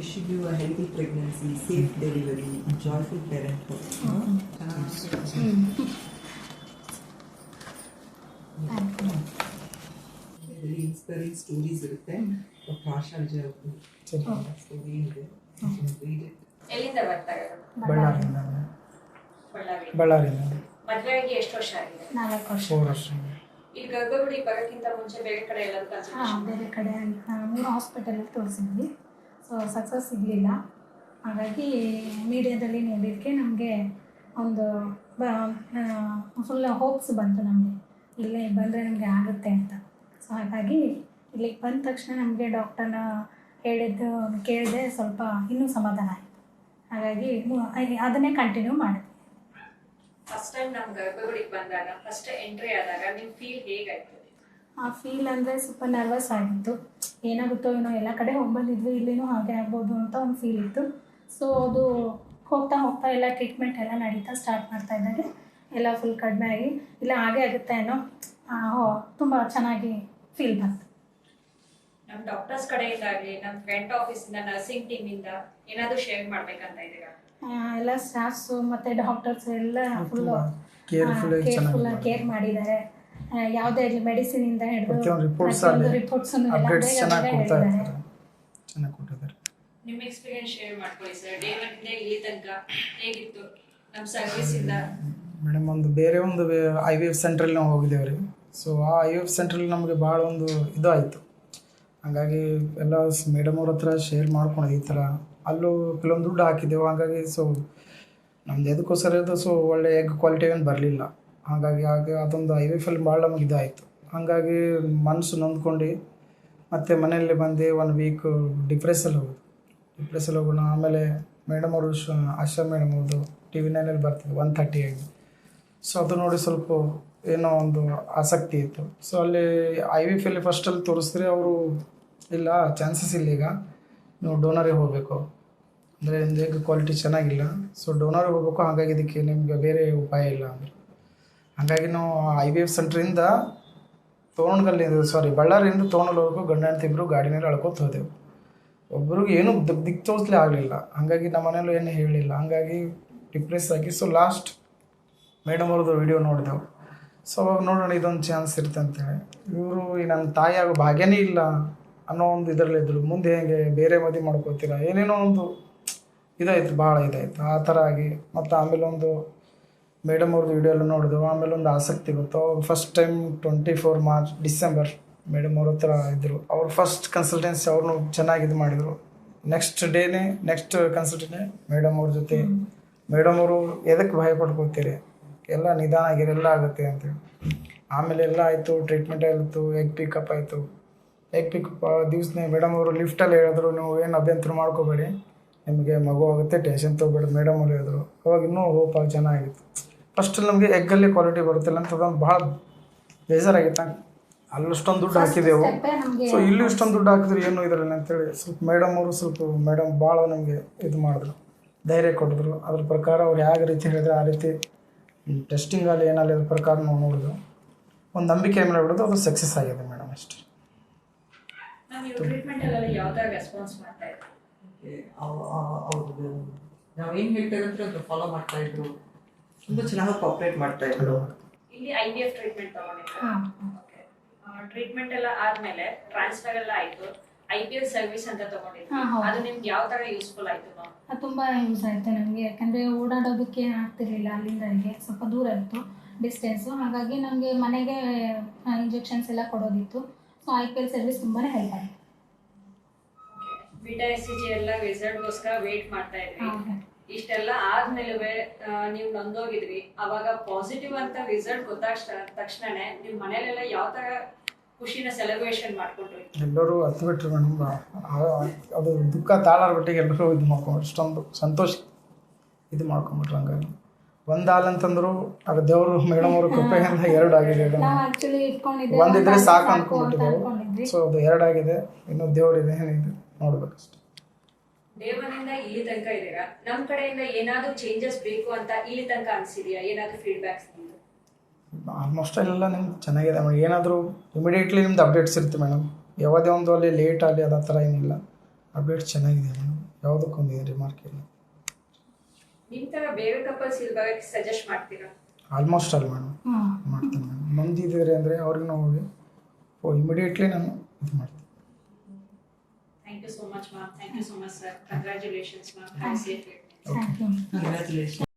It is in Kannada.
Healthy pregnancy safe delivery joyful parenthood ಇದರಲ್ಲಿ ಇನ್ಸ್ಪೈರಿಂಗ್ ಸ್ಟೋರೀಸ್ ಇರುತ್ತೆ. ಆಶಾ ವಿಜಯ್ ಸ್ಟೋರಿ ಇದೆ ಎಲ್ಲಿಂದ ಬರ್ತಾ ಇರೋದು? ಬಳ್ಳಾರಿಯಿಂದ. ಬಳ್ಳಾರಿ. ಬಳ್ಳಾರಿಯಿಂದ. ಮದುವೆಗೆ ಎಷ್ಟು ವರ್ಷ ಆಗಿದೆ? ನಾಲ್ಕು ವರ್ಷ. ಫೋರ್ ವರ್ಷ ಈ ಗರ್ಭಗುಡಿ ಬರೋಕ್ಕಿಂತ ಮುಂಚೆ ಬೇರೆ ಕಡೆ ಎಲ್ಲ ಬೇರೆ ಕಡೆ. ಮೂರು ಹಾಸ್ಪಿಟಲಲ್ಲಿ ತೋರಿಸಿದ್ವಿ ಸಕ್ಸಸ್ ಸಿಗಲಿಲ್ಲ ಹಾಗಾಗಿ ಮೀಡಿಯಾದಲ್ಲಿ ನೋಡಿದ್ದಕ್ಕೆ ನಮಗೆ ಒಂದು ಫುಲ್ ಹೋಪ್ಸ್ ಬಂತು ನಮಗೆ. ಇಲ್ಲೇ ಬಂದರೆ ನಮಗೆ ಆಗುತ್ತೆ ಅಂತ. ಸೊ ಹಾಗಾಗಿ ಇಲ್ಲಿಗೆ ಬಂದ ತಕ್ಷಣ ನಮಗೆ ಡಾಕ್ಟರ್ನ ಹೇಳಿದ್ದು ಕೇಳಿದೆ, ಸ್ವಲ್ಪ ಇನ್ನೂ ಸಮಾಧಾನ ಆಯಿತು. ಹಾಗಾಗಿ ಅದನ್ನೇ ಕಂಟಿನ್ಯೂ ಮಾಡಿದ್ವಿ ಫಸ್ಟ್ ಟೈಮ್ ನಮ್ಮ ಗರ್ಭಗುಡಿಗೆ ಬಂದಾಗ ಫಸ್ಟ್ ಎಂಟ್ರಿ ಆದಾಗ ನಿಮ್ಮ ಫೀಲ್ ಹೇಗಾಯ್ತು? ಆ ಫೀಲ್ ಅಂದರೆ ಸ್ವಲ್ಪ ನರ್ವಸ್ ಆಗಿತ್ತು. ಏನಾಗುತ್ತೋ ಏನೋ ಎಲ್ಲ ಕಡೆ ಹೋಗಿ ಬಂದಿದ್ವಿ ಇಲ್ಲಿನೂ ಹಾಗೆ ಆಗ್ಬೋದು ಅಂತ ಒಂದು ಫೀಲ್ ಇತ್ತು. ಸೊ ಅದು ಹೋಗ್ತಾ ಹೋಗ್ತಾ ಎಲ್ಲ ಟ್ರೀಟ್ಮೆಂಟ್ ಎಲ್ಲ ನಡೀತಾ ಸ್ಟಾರ್ಟ್ ಮಾಡ್ತಾ ಇದ್ದಾಗೆ. ಎಲ್ಲ ಫುಲ್ ಕಡಿಮೆ ಆಗಿ ಇಲ್ಲ ಹಾಗೆ ಆಗುತ್ತೆ ಏನೋ ತುಂಬ ಚೆನ್ನಾಗಿ ಫೀಲ್ ಬಂತು. ನಮ್ಮ ಡಾಕ್ಟರ್ಸ್ ಕಡೆಯಿಂದ ಆಗಲಿ ನಮ್ಮ ಫ್ರೆಂಡ್ ಆಫೀಸಿಂದ ನರ್ಸಿಂಗ್ ಟೀಮಿಂದ ಏನಾದರೂ ಶೇರ್ ಮಾಡ್ಬೇಕಂತ ಇದ್ದೀರಾ? ಎಲ್ಲ ಸ್ಟಾಫ್ಸು ಮತ್ತು ಡಾಕ್ಟರ್ಸ್ ಎಲ್ಲ ಫುಲ್ಲು ಕೇರ್ಫುಲ್ ಆಗಿ ಕೇರ್ ಮಾಡಿದ್ದಾರೆ. ಆ, ಇರಲಿ ಮೆಡಿಸಿನ್ ಇಂದ ಹಿಡಿದು ರಿಪೋರ್ಟ್ಸ್ ಅಲ್ಲಿ ರಿಪೋರ್ಟ್ಸ್ ಅನ್ನು ಅಪ್ಡೇಟ್ಸ್ ಚೆನ್ನಾಗಿ ಕೊಡ್ತಾ ಇರ್ತಾರೆ. ಚೆನ್ನಾಗಿ ಕೊಟ್ಟಿದ್ದಾರೆ. ನಿಮ್ಮ ಎಕ್ಸ್ಪೀರಿಯನ್ಸ್ ಶೇರ್ ಮಾಡ್ಕೊಳ್ಳಿ ಸರ್ ಡೇ ಒನ್ನಿಂದ ಇಲ್ಲಿ ತನಕ ಹೇಗಿತ್ತು ನಮ್ಮ ಸರ್ವಿಸಿಂದ ಮೇಡಮ್ ಒಂದು ಬೇರೆ ಒಂದು ಐ ವಿ ಎಫ್ ಸೆಂಟ್ರಲ್ಲಿ ನಾವು ಹೋಗಿದ್ದೇವೆ ರೀ. ಸೊ ಆ ಐ ವಿ ಎಫ್ ಸೆಂಟ್ರಲ್ಲಿ ನಮಗೆ ಭಾಳ ಒಂದು ಇದು ಆಯಿತು. ಹಾಗಾಗಿ ಎಲ್ಲ ಮೇಡಮ್ ಅವ್ರ ಹತ್ರ ಶೇರ್ ಮಾಡ್ಕೊಂಡು ಈ ಥರ. ಅಲ್ಲೂ ಕೆಲವೊಂದು ದುಡ್ಡು ಹಾಕಿದ್ದೆವು. ಹಾಗಾಗಿ ಸೊ ನಮ್ದು ಎದಕ್ಕೋಸ್ಕರ ಇದು ಸೊ ಒಳ್ಳೆ ಎಗ್ ಕ್ವಾಲಿಟಿ ಏನು ಬರಲಿಲ್ಲ. ಹಾಗಾಗಿ ಆಗ ಅದೊಂದು ಐ ಎಫ್ ಅಲ್ಲಿ ಭಾಳ ನಮ್ಗೆ ಇದಾಯಿತು. ಹಾಗಾಗಿ ಮನಸ್ಸು ನೊಂದ್ಕೊಂಡು, ಮತ್ತು ಮನೆಯಲ್ಲಿ ಬಂದು ಒನ್ ವೀಕ್ ಡಿಪ್ರೆಸ್ಸಲ್ಲಿ ಹೋಗೋದು. ಡಿಪ್ರೆಸ್ಸಲ್ಲಿ ಹೋಗೋಣ, ಆಮೇಲೆ ಮೇಡಮ್ ಅವರು ಆಶಾ ಮೇಡಮ್ ಅವರು ಟಿ ವಿ ನೈನಲ್ಲಿ ಬರ್ತಿದ್ದೆ ಒನ್ ಥರ್ಟಿ ಆಗಿ. ಸೊ ಅದು ನೋಡಿ ಸ್ವಲ್ಪ ಏನೋ ಒಂದು ಆಸಕ್ತಿ ಇತ್ತು. ಸೊ ಅಲ್ಲಿ ಐ ವಿ ಫಿಲ್ ಫಸ್ಟಲ್ಲಿ ತೋರಿಸಿದ್ರೆ ಅವರು, ಇಲ್ಲ ಚಾನ್ಸಸ್ ಇಲ್ಲ ಈಗ. ನೀವು ಡೋನರಿಗೆ ಹೋಗಬೇಕು. ಅಂದರೆ ನಿಮಗೆ ಕ್ವಾಲಿಟಿ ಚೆನ್ನಾಗಿಲ್ಲ. ಸೊ ಡೋನರಿಗೆ ಹೋಗಬೇಕು, ಹಾಗಾಗಿ ಇದಕ್ಕೆ ನಿಮಗೆ ಬೇರೆ ಉಪಾಯ ಇಲ್ಲ ಅಂದರೆ. ಹಾಗಾಗಿ ನಾವು ಐ ವಿ ಎಫ್ ಸೆಂಟ್ರಿಂದ ತೋರಣಗಲ್ಲಿ ಸಾರಿ ಬಳ್ಳಾರಿಯಿಂದ ತೋಣಲ್ವರೆಗೂ ಗಂಡ, ಹೆಂಡತಿ ಇಬ್ಬರು ಮೇಲೆ ಅಳ್ಕೋತ ಹೋದೆವು. ಒಬ್ರಿಗೆ ಏನೂ ದಿಕ್ ತೋರಿಸ್ಲೇ ಆಗಲಿಲ್ಲ. ಹಾಗಾಗಿ ನಮ್ಮ ಮನೇಲೂ ಏನು ಹೇಳಿಲ್ಲ. ಹಾಗಾಗಿ ಡಿಪ್ರೆಸ್ ಆಗಿ ಸೊ ಲಾಸ್ಟ್ ಮೇಡಮ್ ಅವ್ರದ್ದು ವಿಡಿಯೋ ನೋಡಿದೆವು. ಸೊ ಅವಾಗ ನೋಡೋಣ, ಇದೊಂದು ಚಾನ್ಸ್ ಇರುತ್ತೆ ಅಂತೇಳಿ. ಇವರು ನನ್ನ ತಾಯಿ ಆಗೋ ಭಾಗ್ಯನೇ ಇಲ್ಲ ಅನ್ನೋ ಒಂದು ಇದರಲ್ಲಿದ್ದರು ಮುಂದೆ ಹೇಗೆ ಬೇರೆ ಮದುವೆ ಮಾಡ್ಕೋತೀರಾ? ಏನೇನೋ ಒಂದು ಇದಾಯ್ತು, ಭಾಳ ಇದಾಯ್ತು. ಆ ಥರ ಆಗಿ, ಮತ್ತು ಆಮೇಲೆ ಒಂದು ಮೇಡಮ್ ಅವ್ರದ್ದು ವಿಡಿಯೋ ಎಲ್ಲ ನೋಡಿದೆವು ಆಮೇಲೆ ಒಂದು ಆಸಕ್ತಿ ಗೊತ್ತು? ಅವಾಗ first time twenty four March December madam ಅವ್ರ ಹತ್ರ ಇದ್ದರು ಅವ್ರು ಫಸ್ಟ್ ಕನ್ಸಲ್ಟೆನ್ಸಿ ಅವ್ರನ್ನೂ ಚೆನ್ನಾಗಿ ಇದು ಮಾಡಿದರು. ನೆಕ್ಸ್ಟ್ ಡೇನೇ ನೆಕ್ಸ್ಟ್ ಕನ್ಸಲ್ಟೆನ್ಸಿ ಮೇಡಮ್ ಅವ್ರ ಜೊತೆ ಮೇಡಮ್ ಅವರು ಎದಕ್ಕೆ ಭಯ ಪಡ್ಕೊತೀರಿ? ಎಲ್ಲ ನಿಧಾನ ಆಗಿರಿ ಎಲ್ಲ ಆಗುತ್ತೆ ಅಂತೇಳಿ ಆಮೇಲೆ ಎಲ್ಲ ಆಯಿತು ಟ್ರೀಟ್ಮೆಂಟ್ ಆಯಿತು ಎಗ್ ಪಿಕಪ್ ಆಯಿತು. ಎಗ್ ಪಿಕಪ್ ದಿವ್ಸನೇ ಮೇಡಮ್ ಅವರು ಲಿಫ್ಟಲ್ಲಿ ಹೇಳಿದ್ರು ನೀವು ಏನು ಅಭ್ಯಂತರ ಮಾಡ್ಕೋಬೇಡಿ. ನಿಮಗೆ ಮಗು ಆಗುತ್ತೆ ಟೆನ್ಷನ್ ತೊಗೊಬೇಡಿ ಮೇಡಮ್ ಅವ್ರು ಹೇಳಿದ್ರು. ಅವಾಗ ಇನ್ನೂ ಹೋಪ್ ಆಗಿ ಚೆನ್ನಾಗಿತ್ತು. ಫಸ್ಟ್ ನಮಗೆ ಎಗ್ಗಲ್ಲಿ ಕ್ವಾಲಿಟಿ ಬರುತ್ತಿಲ್ಲ ಅಂತ ಅದೊಂದು ಭಾಳ ಬೇಜಾರಾಗಿತ್ತು. ಅಲ್ಲಷ್ಟೊಂದು ದುಡ್ಡು ಹಾಕಿದೆವು. ಸ್ಟೆಪ್ಪೇ ನಮಗೆ ಸೊ ಇಲ್ಲೂ ಇಷ್ಟೊಂದು ದುಡ್ಡು ಹಾಕಿದ್ರೆ ಏನು ಇದರಲ್ಲಿ ಅಂತೇಳಿ ಸ್ವಲ್ಪ ಮೇಡಮ್ ಅವರು ಸ್ವಲ್ಪ ಮೇಡಮ್ ಭಾಳ ನಮಗೆ ಇದು ಮಾಡಿದ್ರು. ಧೈರ್ಯ ಕೊಟ್ಟಿದ್ರು ಅದ್ರ ಪ್ರಕಾರ ಅವ್ರು ಯಾವ ರೀತಿ ಹೇಳಿದ್ರೆ ಆ ರೀತಿ ಟೆಸ್ಟಿಂಗ್ ಅಲ್ಲಿ ಏನಲ್ಲಿ ಅದ್ರ ಪ್ರಕಾರ ನಾವು ನೋಡಿದ್ರು ಒಂದು ನಂಬಿಕೆ ಮೇಲೆ ಬಿಡೋದು ಅದು ಸಕ್ಸಸ್ ಆಗಿದೆ ಮೇಡಮ್ ಅಷ್ಟೇ. ನಾವು ಏನು ಹೇಳ್ತೇವೆ ಅಂದ್ರೆ ಅದು ಫಾಲೋ ಮಾಡ್ತಾ ಇದ್ರು. ತುಂಬ ಚೆನ್ನಾಗಿ ಕೋಆಪರೇಟ್ ಮಾಡ್ತಾ ಇದ್ರು. ಇಲ್ಲಿ ಐ ವಿ ಎಫ್ ಟ್ರೀಟ್ಮೆಂಟ್ ತಗೊಂಡಿದ್ದೆ ಹಾಂ. ಟ್ರೀಟ್ಮೆಂಟ್ ಎಲ್ಲ ಆದ್ಮೇಲೆ ಟ್ರಾನ್ಸ್ಫರ್ ಎಲ್ಲ ಆಯ್ತು. ಐ ಪಿ ಎಲ್ ಸರ್ವಿಸ್ ಅಂತ ಹೌದು. ಅದು ನಿಮ್ಗೆ ಯಾವ ತರ ಯೂಸ್ಫುಲ್ ಆಯ್ತು ತುಂಬಾ ಯೂಸ್ ಆಯ್ತು ನನಗೆ ಯಾಕಂದ್ರೆ ಓಡಾಡೋದಕ್ಕೆ ಆಗ್ತಿರ್ಲಿಲ್ಲ ಅಲ್ಲಿಂದ ಅಲ್ಲಿಗೆ. ಸ್ವಲ್ಪ ದೂರ ಇತ್ತು ಡಿಸ್ಟೆನ್ಸು ಹಾಗಾಗಿ ನನಗೆ ಮನೆಗೆ ಇಂಜೆಕ್ಷನ್ಸ್ ಎಲ್ಲ ಕೊಡೋದಿತ್ತು. So I P L service ತುಂಬಾನೇ ಹೆಲ್ಪ್ ಆಯಿತು. ಬಿಟಾ ಎಸ್ ಸಿ ಜಿ ಎಲ್ಲ ರಿಸಲ್ಟ್ಗೋಸ್ಕರ ವೇಟ್ ಮಾಡ್ತಾ ಇದ್ವಿ. ಇಷ್ಟೆಲ್ಲ ಆದ್ಮೇಲೆ ನೀವು ನೊಂದೋಗಿದ್ರಿ. ಅವಾಗ ಪಾಸಿಟಿವ್ ಅಂತ ರಿಸಲ್ಟ್ ಗೊತ್ತಾಗ ತಕ್ಷಣನೇ ನಿಮ್ ಮನೇಲೆಲ್ಲ ಯಾವ ತರ ಖುಷಿನ ಸೆಲೆಬ್ರೇಷನ್ ಮಾಡ್ಕೊಂಡ್ರಿ? ಎಲ್ಲರೂ ಹತ್ತು ಬಿಟ್ರು ಮೇಡಮ್ ಅದು ದುಃಖ ತಾಳಾರ ಬಿಟ್ಟಿಗೆ ಎಲ್ಲರೂ ಇದು ಮಾಡ್ಕೊಂಡ್ರು. ಇಷ್ಟೊಂದು ಸಂತೋಷ ಇದು ಮಾಡ್ಕೊಂಬಿಟ್ರು ಹಂಗಾಗಿ. ಒಂದು ಹಾಲು ಅಂತಂದ್ರು ಅದು ದೇವರು ಮೇಡಮ್ ಅವರು ಕೃಪೆಯಿಂದ ಎರಡು ಆಗಿದೆ. ನಾವು ಒಂದಿದ್ರೆ ಸಾಕು ಅನ್ಕೊಂಡ್ಬಿಟ್ಟಿದ್ದೇವೆ. ಸೊ ಅದು ಎರಡಾಗಿದೆ ಇನ್ನೂ ದೇವರಿದೆ ಏನಿದೆ ನೋಡ್ಬೇಕಷ್ಟೆ. ದೇವನಿಂದ ಇಲ್ಲಿ ತನಕ ಇದ್ದೀರಾ? ನಮ್ಮ ಕಡೆಯಿಂದ ಏನಾದರೂ ಚೇಂಜಸ್ ಬೇಕು ಅಂತ ಇಲ್ಲಿ ತನಕ ಅನಿಸಿದೆಯಾ? ಏನಾದರೂ ಫೀಡ್ಬ್ಯಾಕ್ಸ್ ನಿಮ್ದು ಆಲ್ಮೋಸ್ಟ್ ಎಲ್ಲ ನಿಮ್ಗೆ ಚೆನ್ನಾಗಿದೆ ಮೇಡಮ್ ಏನಾದರೂ ಇಮಿಡಿಯೇಟ್ಲಿ ನಿಮ್ದು ಅಪ್ಡೇಟ್ಸ್ ಇರುತ್ತೆ ಮೇಡಮ್ ಯಾವುದೇ ಒಂದು ಅಲ್ಲಿ ಲೇಟ್ ಆಗಲಿ ಅದ ಥರ ಏನಿಲ್ಲ. ಅಪ್ಡೇಟ್ಸ್ ಚೆನ್ನಾಗಿದೆ ಮೇಡಮ್ ಯಾವುದಕ್ಕೊಂದು ರಿಮಾರ್ಕ್ ಇಲ್ಲ. ನಿಮ್ಮ ಥರ ಬೇರೆ ಕಪಲ್ಸ್ ಇಲ್ದಾಗ ಸಜೆಸ್ಟ್ ಮಾಡ್ತೀರಾ? ಆಲ್ಮೋಸ್ಟ್ ಅಲ್ಲ ಮೇಡಮ್ ಮಾಡ್ತೀನಿ ಮೇಡಮ್ ನೊಂದಿದ್ದಾರೆ ಅಂದರೆ ಅವ್ರಿಗೆ ಹೋಗಿ. ಓ ಇಮಿಡಿಯೇಟ್ಲಿ ನಾನು ಇದು ಮಾಡ್ತೀನಿ. you so much, ma'am. Thank you so much, sir. Congratulations, ma'am. Have a safe day. Okay. Congratulations.